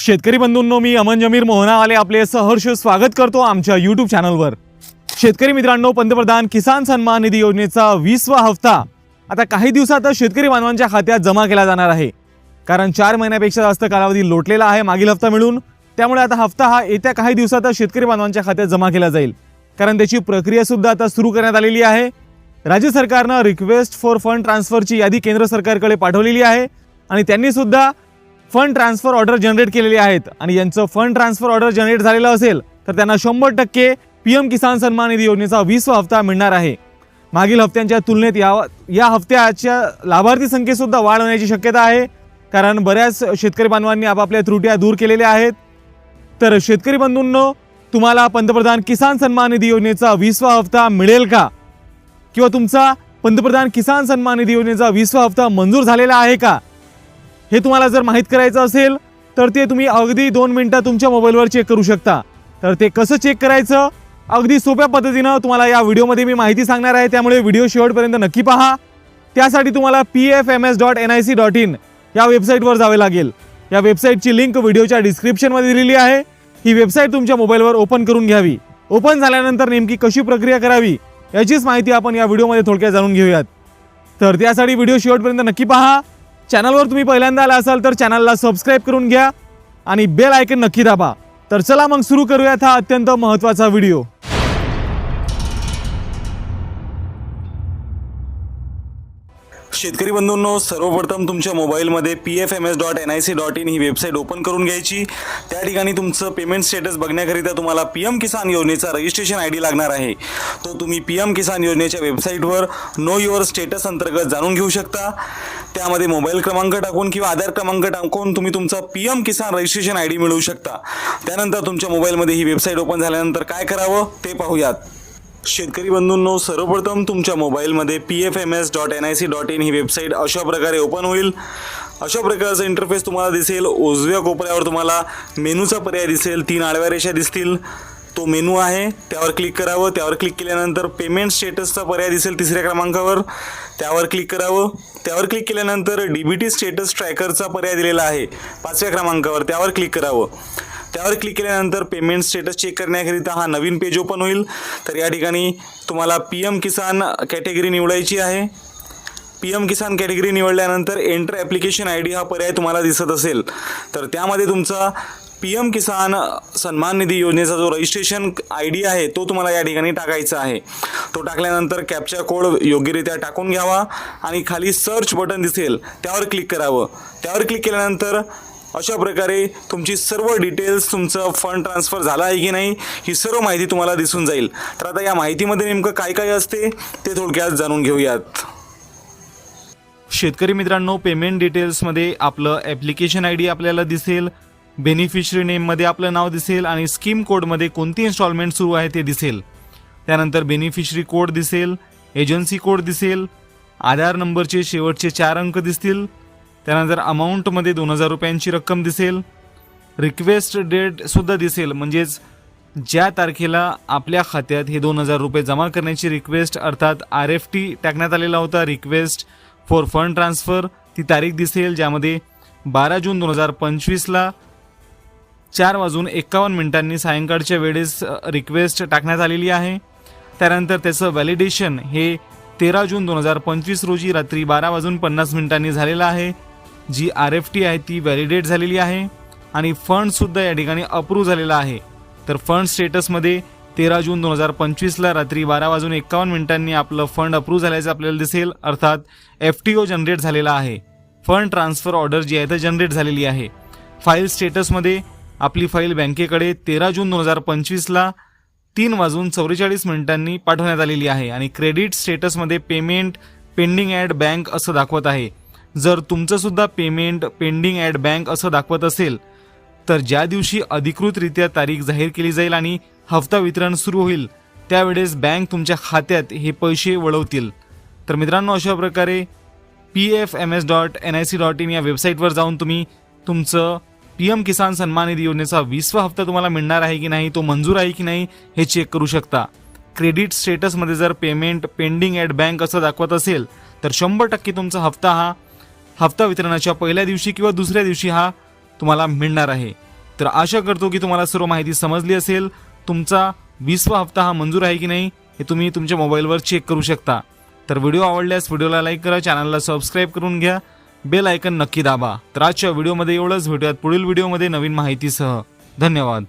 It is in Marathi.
शेतकरी बंधूंनो मी अमन जमीर मोहनावाले आपले सहर्ष स्वागत करतो आमच्या यूट्यूब चॅनलवर शेतकरी मित्रांनो पंतप्रधान किसान सन्मान निधी योजनेचा वीसवा हप्ता आता काही दिवसातच शेतकरी बांधवांच्या खात्यात जमा केला जाणार आहे. कारण चार महिन्यापेक्षा जास्त कालावधी लोटलेला आहे मागील हप्ता मिळून. त्यामुळे आता हप्ता हा येत्या काही दिवसातच शेतकरी बांधवांच्या खात्यात जमा केला जाईल. कारण त्याची प्रक्रिया सुद्धा आता सुरू करण्यात आलेली आहे. राज्य सरकारनं रिक्वेस्ट फॉर फंड ट्रान्सफरची यादी केंद्र सरकारकडे पाठवलेली आहे. आणि त्यांनी सुद्धा फंड ट्रान्सफर ऑर्डर जनरेट केलेली आहेत. आणि यांचं फंड ट्रान्सफर ऑर्डर जनरेट झालेलं असेल तर त्यांना शंभर टक्के पी एम किसान सन्मान निधी योजनेचा वीसवा हप्ता मिळणार आहे. मागील हप्त्यांच्या तुलनेत या या हप्त्याच्या लाभार्थी संख्येसुद्धा वाढ होण्याची शक्यता आहे. कारण बऱ्याच शेतकरी बांधवांनी आपापल्या त्रुट्या दूर केलेल्या आहेत. तर शेतकरी बंधूंनो तुम्हाला पंतप्रधान किसान सन्मान निधी योजनेचा वीसवा हप्ता मिळेल का? किंवा तुमचा पंतप्रधान किसान सन्मान निधी योजनेचा वीसवा हप्ता मंजूर झालेला आहे का? हे तुम्हाला जर माहीत करायचं असेल तर ते तुम्ही अगदी दोन मिनटं तुमच्या मोबाईलवर चेक करू शकता. तर ते कसं चेक करायचं? अगदी सोप्या पद्धतीनं तुम्हाला या व्हिडिओमध्ये मी माहिती सांगणार आहे. त्यामुळे व्हिडिओ शेवटपर्यंत नक्की पहा. त्यासाठी तुम्हाला P F M S dot N I C dot in या वेबसाईटवर जावे लागेल. या वेबसाईटची लिंक व्हिडिओच्या डिस्क्रिप्शनमध्ये दिलेली आहे. ही वेबसाईट तुमच्या मोबाईलवर ओपन करून घ्यावी. ओपन झाल्यानंतर नेमकी कशी प्रक्रिया करावी याचीच माहिती आपण या व्हिडिओमध्ये थोडक्यात जाणून घेऊयात. तर त्यासाठी व्हिडिओ शेवटपर्यंत नक्की पहा. चॅनलवर तुम्ही पहिल्यांदा आला असाल तर चॅनलला सबस्क्राईब करून घ्या आणि बेल आयकन नक्की दाबा. तर चला मग सुरू करूयात हा अत्यंत महत्त्वाचा व्हिडिओ. शेतकरी बंधूंनो सर्वप्रथम तुमच्या मोबाईलमध्ये P F M S dot N I C dot in he website open करून घ्यायची. त्या ठिकाणी तुमचं पेमेंट स्टेटस बघण्याकरिता तुम्हाला पी एम किसान योजनेचा रजिस्ट्रेशन आय डी लागणार आहे. तो तुम्ही पी एम किसान योजनेच्या वेबसाईटवर नो युअर स्टेटस अंतर्गत जाणून घेऊ शकता. त्यामध्ये मोबाईल क्रमांक टाकून किंवा आधार क्रमांक टाकून तुम्ही तुमचा P M Kisan registration I D मिळवू शकता. त्यानंतर तुमच्या मोबाईलमध्ये ही वेबसाईट ओपन झाल्यानंतर काय करावं ते पाहूयात. शेतकरी बंधूंनो सर्वप्रथम तुमच्या मोबाईलमध्ये P F M S dot N I C dot in he website अशा प्रकारे ओपन होईल. अशा प्रकारचा इंटरफेस तुम्हाला दिसेल. उजव्या कोपऱ्यावर तुम्हाला मेनूचा पर्याय दिसेल. तीन आडव्या रेषा दिसतील. तो मेनू आहे त्यावर क्लिक करावं. त्यावर क्लिक केल्यानंतर पेमेंट स्टेटसचा पर्याय दिसेल तिसऱ्या क्रमांकावर. त्यावर क्लिक करावं. त्यावर क्लिक केल्यानंतर डी बी टी स्टेटस ट्रॅकरचा पर्याय दिलेला आहे. पाचव्या क्रमांकावर त्यावर क्लिक करावं. त्यावर क्लिक केल्यानंतर पेमेंट स्टेटस चेक करण्याकरिता हा नवीन पेज ओपन होईल. तर या ठिकाणी तुम्हाला पी एम किसान कॅटेगरी निवडायची आहे. पी एम किसान कॅटेगरी निवडल्यानंतर एंटर ॲप्लिकेशन आय डी हा पर्याय तुम्हाला दिसत असेल. तर त्यामध्ये तुमचा पी एम किसान सन्मान निधी योजनेचा जो रजिस्ट्रेशन आय डी आहे तो तुम्हाला या ठिकाणी टाकायचा आहे. तो टाकल्यानंतर कॅपचा कोड योग्यरित्या टाकून घ्यावा आणि खाली सर्च बटन दिसेल त्यावर क्लिक करावं. त्यावर क्लिक केल्यानंतर अशा प्रकारे तुमची सर्व डिटेल्स तुमचं फंड ट्रान्सफर झाला आहे की नाही ही सर्व माहिती तुम्हाला दिसून जाईल. तर आता या माहितीमध्ये नेमकं काय काय असते ते थोडक्यात जाणून घेऊयात. शेतकरी मित्रांनो पेमेंट डिटेल्समध्ये आपलं ॲप्लिकेशन आय डी आपल्याला दिसेल. बेनिफिशरी नेममध्ये आपलं नाव दिसेल आणि स्कीम कोडमध्ये कोणती इन्स्टॉलमेंट सुरू आहे ते दिसेल. त्यानंतर बेनिफिशरी कोड दिसेल एजन्सी कोड दिसेल आधार नंबरचे शेवटचे चार अंक दिसतील. त्यानंतर अमाऊंटमध्ये दोन हजार रुपयांची रक्कम दिसेल. रिक्वेस्ट डेटसुद्धा दिसेल म्हणजेच ज्या तारखेला आपल्या खात्यात हे दोन हजार रुपये जमा करण्याची रिक्वेस्ट अर्थात आर एफ टी टाकण्यात आलेला होता रिक्वेस्ट फॉर फंड ट्रान्सफर ती तारीख दिसेल ज्यामध्ये बारा जून दोन हजार पंचवीसला चार वाजून एकावन्न मिनिटांनी सायंकाळच्या वेळेस रिक्वेस्ट टाकण्यात आलेली आहे. त्यानंतर त्याचं व्हॅलिडेशन हे तेरा जून दोन हजार पंचवीस रोजी रात्री बारा वाजून पन्नास मिनिटांनी झालेलं आहे. जी आर एफ टी आहे ती व्हॅलिडेट झालेली आहे आणि फंडसुद्धा या ठिकाणी अप्रूव्ह झालेला आहे. तर फंड स्टेटसमध्ये तेरा जून दोन हजार पंचवीसला रात्री बारा वाजून एकावन्न मिनिटांनी आपलं फंड अप्रूव्ह झाल्याचं आपल्याला दिसेल. अर्थात एफ टी ओ जनरेट झालेला आहे. फंड ट्रान्सफर ऑर्डर जी आहे तर जनरेट झालेली आहे. फाईल स्टेटसमध्ये आपली फाईल बँकेकडे तेरा जून दोन हजार पंचवीसला तीन वाजून चौवेचाळीस मिनिटांनी पाठवण्यात आलेली आहे आणि क्रेडिट स्टेटसमध्ये पेमेंट पेंडिंग ॲट बँक असं दाखवत आहे. जर तुमचंसुद्धा पेमेंट पेंडिंग ॲड बँक असं दाखवत असेल तर ज्या दिवशी अधिकृतरित्या तारीख जाहीर केली जाईल आणि हप्ता वितरण सुरू होईल त्यावेळेस बँक तुमच्या खात्यात हे पैसे वळवतील. तर मित्रांनो अशा प्रकारे P F M S dot N I C dot in या वेबसाईटवर जाऊन तुम्ही तुमचं पीएम किसान सन्मान निधी योजनेचा वीसवा हप्ता तुम्हाला मिळणार आहे की नाही तो मंजूर आहे की नाही हे चेक करू शकता. क्रेडिट स्टेटसमध्ये जर पेमेंट पेंडिंग ॲट बँक असं दाखवत असेल तर शंभर टक्के तुमचा हप्ता हा हप्ता वितरणाच्या पहिल्या दिवशी किंवा दुसऱ्या दिवशी हा तुम्हाला मिळणार आहे. तर आशा करतो की तुम्हाला सर्व माहिती समजली असेल तुमचा वीसवा हप्ता हा मंजूर आहे की नाही हे तुम्ही तुमच्या मोबाईलवर चेक करू शकता. तर व्हिडिओ आवडल्यास व्हिडिओला लाईक करा चॅनलला सबस्क्राईब करून घ्या. बेल आयकन नक्की दाबा. तर आजच्या व्हिडिओमध्ये एवढंच. भेटूयात पुढील व्हिडिओमध्ये नवीन माहितीसह. धन्यवाद.